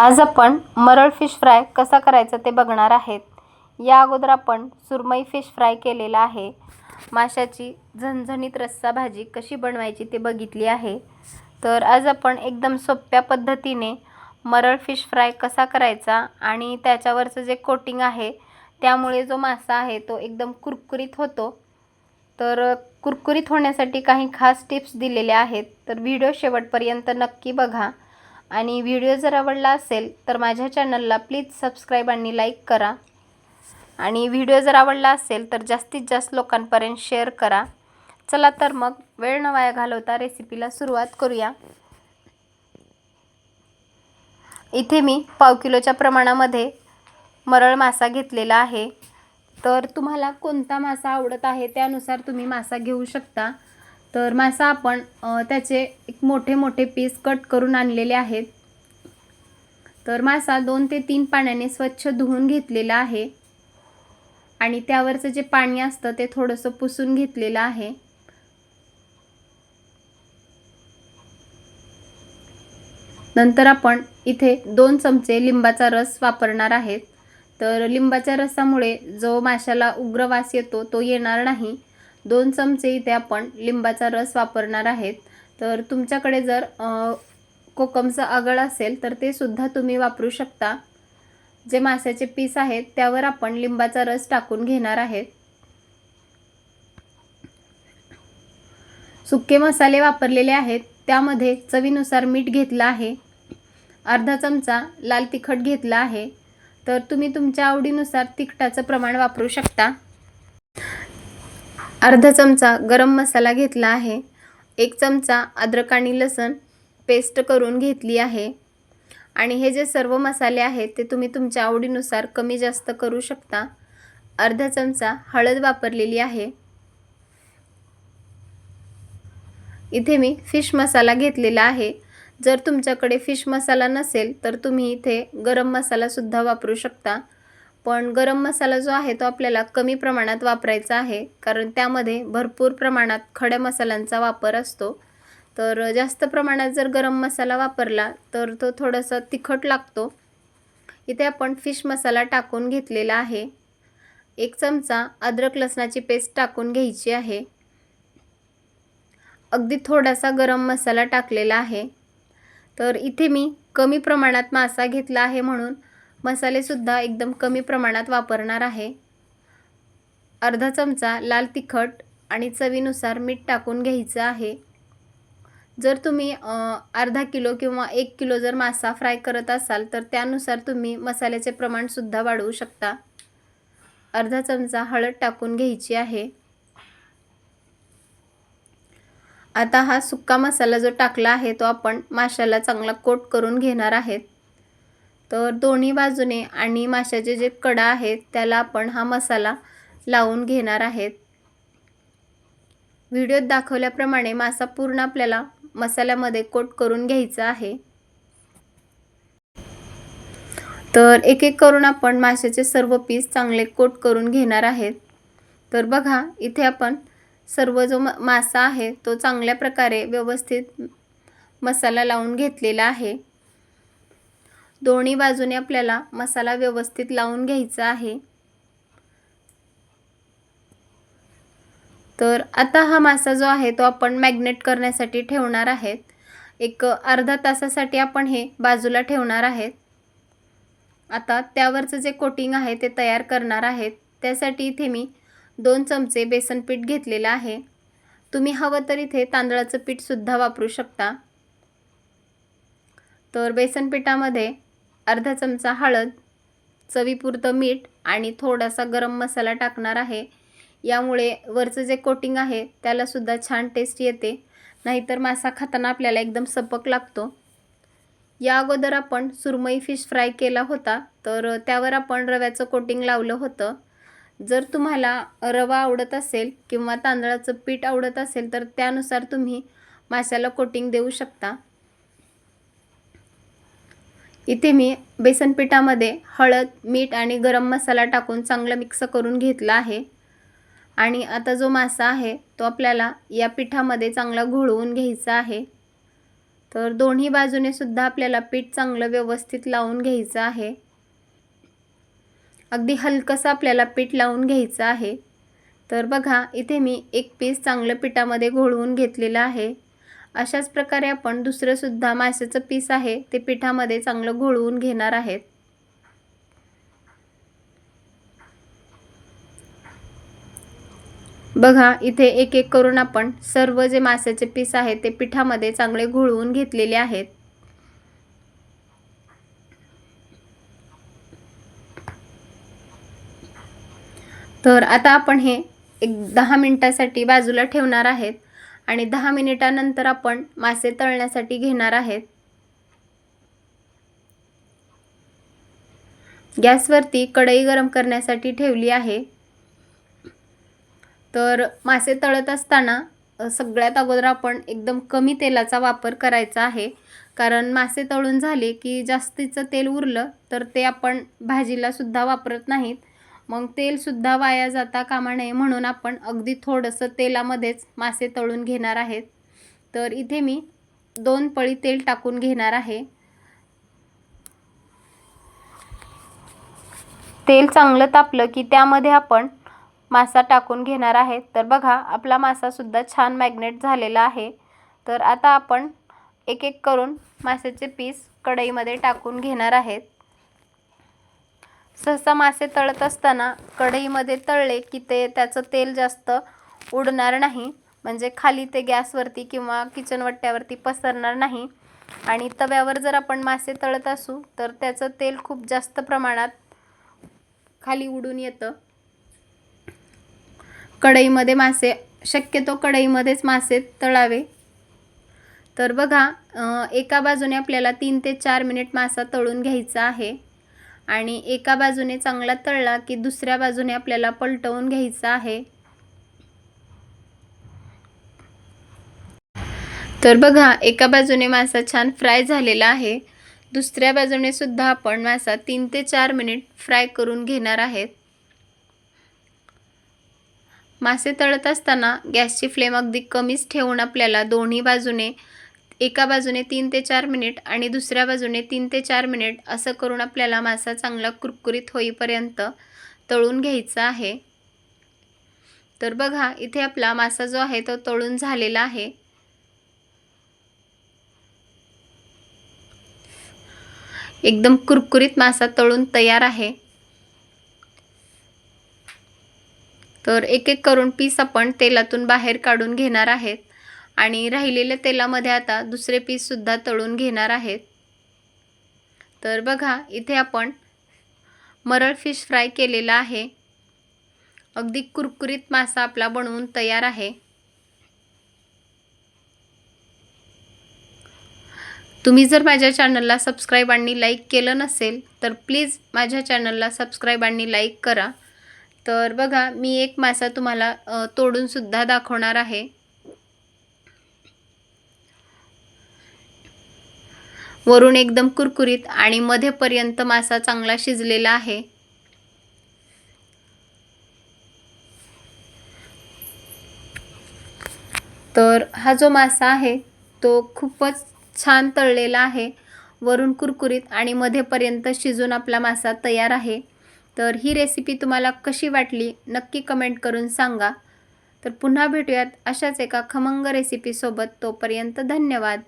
आज आपण Maral fish fry कसा करायचा ते बघणार आहेत. या अगोदर आपण सुरमई फिश फ्राय केलेला आहे. माशाची झणझणीत रस्सा भाजी कशी बनवायची ते बघितली आहे. तर आज आपण एकदम सोप्या पद्धतीने मरळ फिश फ्राय कसा करायचा आणि त्याच्यावरचं जे कोटिंग आहे त्यामुळे जो मासा आहे तो एकदम कुरकुरीत होतो. तर कुरकुरीत होण्यासाठी काही खास टिप्स दिलेल्या आहेत. तर व्हिडिओ शेवटपर्यंत नक्की बघा. आणि व्हिडिओ जर आवडला असेल तर माझ्या चॅनलला प्लीज सबस्क्राईब आणि लाईक करा. आणि व्हिडिओ जर आवडला असेल तर जास्तीत जास्त लोकांपर्यंत शेअर करा. चला तर मग वेळ न वाया घालवता रेसिपीला सुरुवात करूया. इथे मी पाव किलोच्या प्रमाणामध्ये मरळ मासा घेतलेला आहे. तर तुम्हाला कोणता मासा आवडत आहे त्यानुसार तुम्ही मासा घेऊ शकता. तर मासा आपण त्याचे एक मोठे मोठे पीस कट करून आणलेले आहेत. तर मासा दोन ते तीन पाण्याने स्वच्छ धुवून घेतलेला आहे. आणि त्यावरचं जे पाणी असतं ते थोडंसं पुसून घेतलेलं आहे. नंतर आपण इथे दोन चमचे लिंबाचा रस वापरणार आहेत. तर लिंबाच्या रसामुळे जो माशाला उग्र वास येतो तो येणार नाही. दोन चमचे इथे आपण लिंबाचा रस वापरणार आहेत. तर तुमच्याकडे जर कोकमचं आगळ असेल तर ते सुद्धा तुम्ही वापरू शकता. जे माशाचे पीस आहेत त्यावर आपण लिंबाचा रस टाकून घेणार आहेत. सुके मसाले वापरलेले आहेत. त्यामध्ये चवीनुसार मीठ घेतलं आहे. अर्धा चमचा लाल तिखट घेतला आहे. तर तुम्ही तुमच्या आवडीनुसार तिखटाचं प्रमाण वापरू शकता. अर्धा चमचा गरम मसाला घेतला आहे. एक चमचा अद्रक आणि लसण पेस्ट करून घेतली आहे. आणि हे जे सर्व मसाले आहेत ते तुम्ही तुमच्या आवडीनुसार कमी जास्त करू शकता. अर्धा चमचा हळद वापरलेली आहे. इथे मी फिश मसाला घेतलेला आहे. जर तुमच्याकडे फिश मसाला नसेल तर तुम्ही इथे गरम मसालासुद्धा वापरू शकता. पण गरम मसाला जो आहे तो आपल्याला कमी प्रमाणात वापरायचा आहे. कारण त्यामध्ये भरपूर प्रमाणात खड्या मसाल्यांचा वापर असतो. तर जास्त प्रमाणात जर गरम मसाला वापरला तर तो थोडासा तिखट लागतो. इथे आपण फिश मसाला टाकून घेतलेला आहे. एक चमचा अद्रक लसणाची पेस्ट टाकून घ्यायची आहे. अगदी थोडासा गरम मसाला टाकलेला आहे. तर इथे मी कमी प्रमाणात मासा घेतला आहे म्हणून मसालेसुद्धा एकदम कमी प्रमाणात वापरणार आहे. अर्धा चमचा लाल तिखट आणि चवीनुसार मीठ टाकून घ्यायचं आहे. जर तुम्ही अर्धा किलो किंवा एक किलो जर मासा फ्राय करत असाल तर त्यानुसार तुम्ही मसाल्याचे प्रमाणसुद्धा वाढवू शकता. अर्धा चमचा हळद टाकून घ्यायची आहे. आता हा सुक्का मसाला जो टाकला आहे तो आपण माशाला चांगला कोट करून घेणार आहेत. तर दोन्ही बाजूने आणि माशाचे जे कडा आहेत त्याला आपण हा मसाला लावून घेणार आहेत. व्हिडिओत दाखवल्याप्रमाणे मासा पूर्ण आपल्याला मसाल्यामध्ये कोट करून घ्यायचा आहे. तर एक एक करून आपण माशाचे सर्व पीस चांगले कोट करून घेणार आहेत. तर बघा इथे आपण सर्व जो मासा आहे तो चांगल्या प्रकारे व्यवस्थित मसाला लावून घेतलेला आहे. दोन्ही बाजूने आपल्याला मसाला व्यवस्थित लावून घ्यायचा आहे. तर आता हा मासा जो आहे तो आपण मॅग्नेट करण्यासाठी ठेवणार आहेत. एक अर्धा तासासाठी आपण हे बाजूला ठेवणार आहेत. आता त्यावरचं जे कोटिंग आहे ते तयार करणार आहेत. त्यासाठी इथे मी दोन चमचे बेसन पीठ घेतलेलं आहे. तुम्ही हवं तर इथे तांदळाचं पीठसुद्धा वापरू शकता. तर बेसन पिठामध्ये अर्धा चमचा हळद चवीपुरतं मीठ आणि थोडासा गरम मसाला टाकणार आहे. यामुळे वरचं जे कोटिंग आहे त्यालासुद्धा छान टेस्ट येते. नाहीतर मासा खाताना आपल्याला एकदम सपक लागतो. या अगोदर आपण सुरमई फिश फ्राय केला होता तर त्यावर आपण रव्याचं कोटिंग लावलं होतं. जर तुम्हाला रवा आवडत असेल किंवा तांदळाचं पीठ आवडत असेल तर त्यानुसार तुम्ही माशाला कोटिंग देऊ शकता. इथे मी बेसन पिठामध्ये हळद मीठ आणि गरम मसाला टाकून चांगलं मिक्स करून घेतला आहे. आणि आता जो मासा आहे तो आपल्याला या पिठामध्ये चांगला घोळवून घ्यायचा आहे. तर दोन्ही बाजूने सुद्धा आपल्याला पीठ चांगलं व्यवस्थित लावून घ्यायचं आहे. अगदी हलकंसं आपल्याला पीठ लावून घ्यायचं आहे. तर बघा इथे मी एक पीस चांगलं पिठामध्ये घोळवून घेतलेलं आहे. अशाच प्रकारे आपण दुसरंसुद्धा माशाचं पीस आहे ते पिठामध्ये चांगलं घोळवून घेणार आहेत. बघा इथे एक एक करून आपण सर्व जे माशाचे पीस आहेत ते पिठामध्ये चांगले घोळवून घेतलेले आहेत. तर आता आपण हे एक दहा मिनटासाठी बाजूला ठेवणार आहेत. आणि दहा मिनिटानंतर आपण मासे तळण्यासाठी घेणार आहेत. गॅसवरती कढई गरम करण्यासाठी ठेवली आहे. तर मासे तळत असताना सगळ्यात अगोदर आपण एकदम कमी तेलाचा वापर करायचा आहे. कारण मासे तळून झाले की जास्तीचं तेल उरलं तर ते आपण भाजीला सुद्धा वापरत नाहीत. मग तेलसुद्धा वाया जाता कामा नये म्हणून आपण अगदी थोडंसं तेलामध्येच मासे तळून घेणार आहेत. तर इथे मी दोन पळी तेल टाकून घेणार आहे. तेल चांगलं तापलं की त्यामध्ये आपण मासा टाकून घेणार आहेत. तर बघा आपला मासासुद्धा छान मॅग्नेट झालेला आहे. तर आता आपण एक एक करून माशाचे पीस कढईमध्ये टाकून घेणार आहेत. सहसा मासे तळत असताना कढईमध्ये तळले की ते त्याचं तेल जास्त उडणार नाही. म्हणजे खाली ते गॅसवरती किंवा किचनवट्ट्यावरती पसरणार नाही. आणि तव्यावर जर आपण मासे तळत असू तर त्याचं तेल खूप जास्त प्रमाणात खाली उडून येतं. कढईमध्ये मासे शक्यतो कढईमध्येच मासे तळावे. तर बघा एका बाजूने आपल्याला तीन ते चार मिनिट मासा तळून घ्यायचा आहे. आणि एका बाजूने चांगला तळला की दुसऱ्या बाजूने आपल्याला पलटवून घ्यायचा आहे. तर बघा एका बाजूने मासा छान फ्राय झालेला आहे. दुसऱ्या बाजूने सुद्धा आपण मासा तीन ते चार मिनिट फ्राय करून घेणार आहेत. मासे तळत असताना गॅसची फ्लेम अगदी कमीच ठेवून आपल्याला दोन्ही बाजूने एका बाजूने तीन ते चार मिनिट आणि दुसऱ्या बाजूने तीन ते चार मिनिट असं करून आपल्याला मासा चांगला कुरकुरीत होईपर्यंत तळून घ्यायचा आहे. तर बघा इथे आपला मासा जो आहे तो तळून झालेला आहे. एकदम कुरकुरीत मासा तळून तयार आहे. तर एक एक करून पीस आपण तेलातून बाहेर काढून घेणार आहेत. आणि राहिलेल्या तेलामध्ये आता दुसरे पीससुद्धा तळून घेणार आहेत. तर बघा इथे आपण मरळ फिश फ्राय केलेला आहे. अगदी कुरकुरीत मासा आपला बनवून तयार आहे. तुम्ही जर माझ्या चॅनलला सबस्क्राईब आणि लाईक केलं नसेल तर प्लीज माझ्या चॅनलला सबस्क्राईब आणि लाईक करा. तर बघा मी एक मासा तुम्हाला तोडूनसुद्धा दाखवणार आहे. वरून एकदम कुरकुरीत आणि मध्येपर्यंत मासा चांगला शिजलेला आहे. तर हा जो मासा आहे तो खूपच छान तळलेला आहे. वरून कुरकुरीत आणि मध्येपर्यंत शिजून आपला मासा तयार आहे. तर ही रेसिपी तुम्हाला कशी वाटली नक्की कमेंट करून सांगा. तर पुन्हा भेटूयात अशाच एका खमंग रेसिपीसोबत. तोपर्यंत धन्यवाद.